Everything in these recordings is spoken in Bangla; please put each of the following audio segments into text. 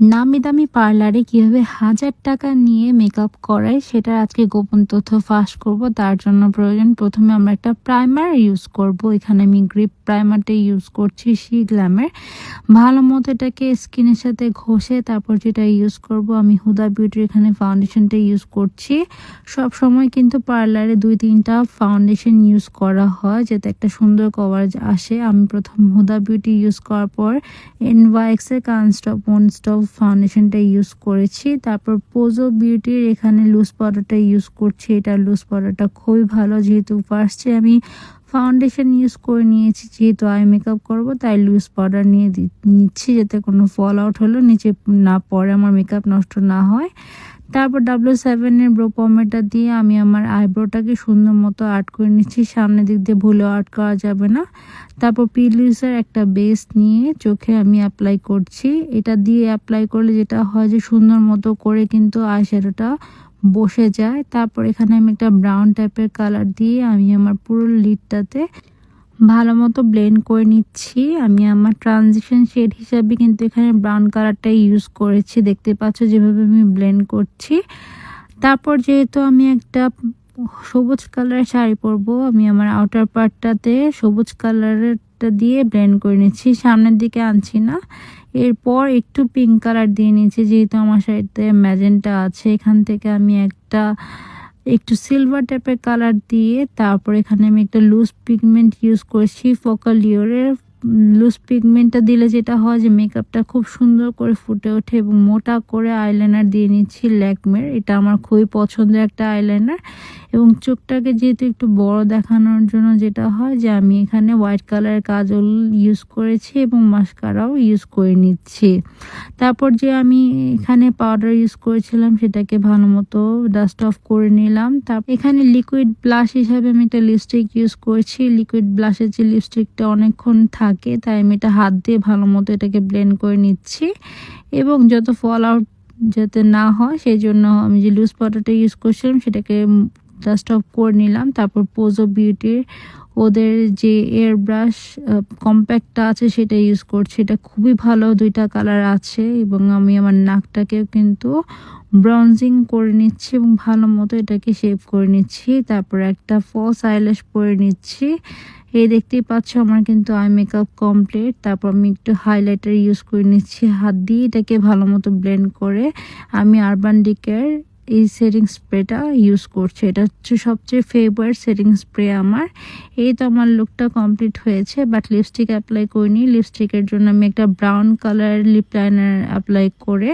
নামি দামি পার্লারে কীভাবে হাজার টাকা নিয়ে মেকআপ করায় সেটা আজকে গোপন তথ্য ফাঁস করব, তার জন্য প্রয়োজন প্রথমে আমরা একটা প্রাইমার ইউজ করব। এখানে আমি গ্রিপ প্রাইমারটা ইউজ করছি, সি গ্ল্যামের। ভালো মতো এটাকে স্কিনের সাথে ঘষে তারপর যেটা ইউজ করব, আমি হুদা বিউটির এখানে ফাউন্ডেশনটা ইউজ করছি। সব সময় কিন্তু পার্লারে দুই তিনটা ফাউন্ডেশন ইউজ করা হয়, যাতে একটা সুন্দর কভারেজ আসে। আমি প্রথম হুদা বিউটি ইউজ করার পর এনওয়াইক্সের কানস্টপ ওন স্টপ ফাউন্ডেশনটা ইউজ করেছি। তারপর পোজো বিউটির এখানে লুজ পাউডারটা ইউজ করছি। এটা লুজ পাউডারটা খুবই ভালো যেহেতু ফার্স্টে আমি ফাউন্ডেশন ইউজ করে নিয়েছি, যেহেতু আই মেকআপ করব, তাই লুজ পাউডার নিয়ে নিচ্ছি যাতে কোনো ফল আউট হলো, নিচে না পরে আমার মেকআপ নষ্ট না হয়। তারপর ডাব্লিউ সেভেনের ব্রো পমেটা দিয়ে আমি আমার আইব্রোটাকে সুন্দর মতো আর্ট করে নিচ্ছি। সামনের দিক দিয়ে ভুলেও আর্ট করা যাবে না। তারপর পিলিউসের একটা বেস নিয়ে চোখে আমি অ্যাপ্লাই করছি। এটা দিয়ে অ্যাপ্লাই করলে যেটা হয় যে সুন্দর মতো করে কিন্তু আইশ্যাডোটা বসে যায়। তারপর এখানে আমি একটা ব্রাউন টাইপের কালার দিয়ে আমি আমার পুরো লিডটাতে ভালো মতো ব্লেন্ড করে নিচ্ছি। আমি আমার ট্রানজিশন শেড হিসাবে কিন্তু এখানে ব্রাউন কালারটা ইউজ করেছি। দেখতে পাচ্ছ যেভাবে আমি ব্লেন্ড করছি। তারপর যেহেতু আমি একটা সবুজ কালারের শাড়ি পরবো, আমি আমার আউটার পার্টটাতে সবুজ কালারেরটা দিয়ে ব্লেন্ড করে নিচ্ছি। সামনের দিকে আনছি না। এরপর একটু পিঙ্ক কালার দিয়ে নিয়েছি, যেহেতু আমার শাড়িতে ম্যাজেন্টা আছে। এখান থেকে আমি একটা, একটু সিলভার টাইপের কালার দিয়ে তারপর এখানে আমি একটা লুজ পিগমেন্ট ইউজ করেছি ফোকাল ইয়োরের লুজ পিগমেন্টটা দিলে যেটা হয় যে মেকআপটা খুব সুন্দর করে ফুটে ওঠে এবং মোটা করে আইলাইনার দিয়ে নিচ্ছি ল্যাকমের এটা আমার খুবই পছন্দের একটা আইলাইনার এবং চোখটাকে যেহেতু একটু বড় দেখানোর জন্য যেটা হয় যে আমি এখানে হোয়াইট কালারের কাজল ইউজ করেছি এবং মাস্কারাও ইউজ করে নিচ্ছি। তারপর যে আমি এখানে পাউডার ইউজ করেছিলাম সেটাকে ভালো মতো ডাস্ট অফ করে নিলাম। তারপর এখানে লিকুইড ব্লাশ হিসাবে আমি একটা লিপস্টিক ইউজ করেছি। লিকুইড ব্লাশের যে লিপস্টিকটা অনেকক্ষণ থাকে তাই আমি এটা হাত দিয়ে ভালো মতো এটাকে ব্লেন্ড করে নিচ্ছি। এবং যত ফল আউট যাতে না হয়, সেই জন্য আমি যে লুজ পাউডারটা ইউজ করছিলাম, সেটাকে ডাস্ট অফ করে নিলাম, তারপর পোজো বিউটির ওদের যে এয়ার ব্রাশ কম্প্যাক্টটা আছে সেটা ইউজ করছি। এটা খুবই ভালো দুইটা কালার আছে এবং আমি আমার নাকটাকেও কিন্তু ব্রঞ্জিং করে নিচ্ছি এবং ভালো মতো এটাকে শেপ করে নিচ্ছি। তারপর একটা ফলস আইল্যাশ পরে নিচ্ছি। এই দেখতেই পাচ্ছ আমার কিন্তু আই মেকআপ কমপ্লিট তারপর আমি একটু হাইলাইটার ইউজ করে নিচ্ছি হাত দিয়ে। এটাকে ভালো মতো ব্লেন্ড করে আমি আরবান ডিকের এই সেটিং স্প্রেটা ইউজ করছে। এটা হচ্ছে সবচেয়ে ফেভারিট সেটিং স্প্রে আমার। এই তো আমার লুকটা কমপ্লিট হয়েছে বাট লিপস্টিক অ্যাপ্লাই করিনি। লিপস্টিকের জন্য আমি একটা brown colour lip liner apply করে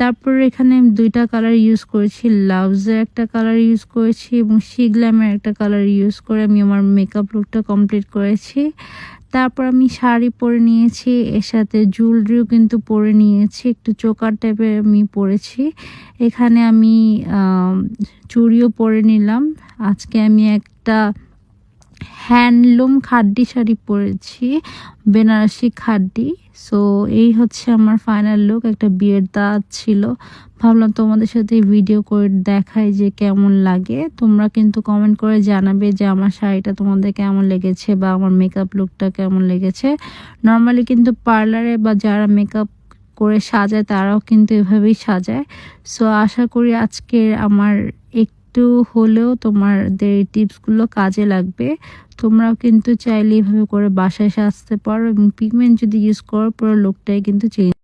তারপর এখানে দুইটা কালার ইউজ করেছি লাভসের একটা কালার ইউজ করেছি এবং শিগল্যামের একটা কালার ইউজ করে আমি আমার মেকআপ লুকটা কমপ্লিট করেছি। তারপর আমি শাড়ি পরে নিয়েছি, এর সাথে জুয়েলারিও কিন্তু পরে নিয়েছি, একটু চোকার টাইপের আমি পরেছি। এখানে আমি চুড়িও পরে নিলাম। আজকে আমি একটা হ্যান্ডলুম খাড্ডি শাড়ি পরেছি, বেনারসি খাড্ডি। সো এই হচ্ছে আমার ফাইনাল লুক একটা বিয়ের দাঁত ছিল। ভাবলাম তোমাদের সাথে ভিডিও করে দেখাই যে কেমন লাগে। তোমরা কিন্তু কমেন্ট করে জানাবে যে আমার শাড়িটা তোমাদের কেমন লেগেছে বা আমার মেকআপ লুকটা কেমন লেগেছে। নর্মালি কিন্তু পার্লারে বা যারা মেকআপ করে সাজায়, তারাও কিন্তু এভাবেই সাজায়। সো আশা করি আজকের আমার একটু হলেও তোমাদের এই টিপসগুলো কাজে লাগবে। তোমরাও কিন্তু চাইলে এভাবে করে বাসায় সাজতে পারো এবং পিগমেন্ট যদি ইউজ করো, পুরো লোকটাই কিন্তু চেঞ্জ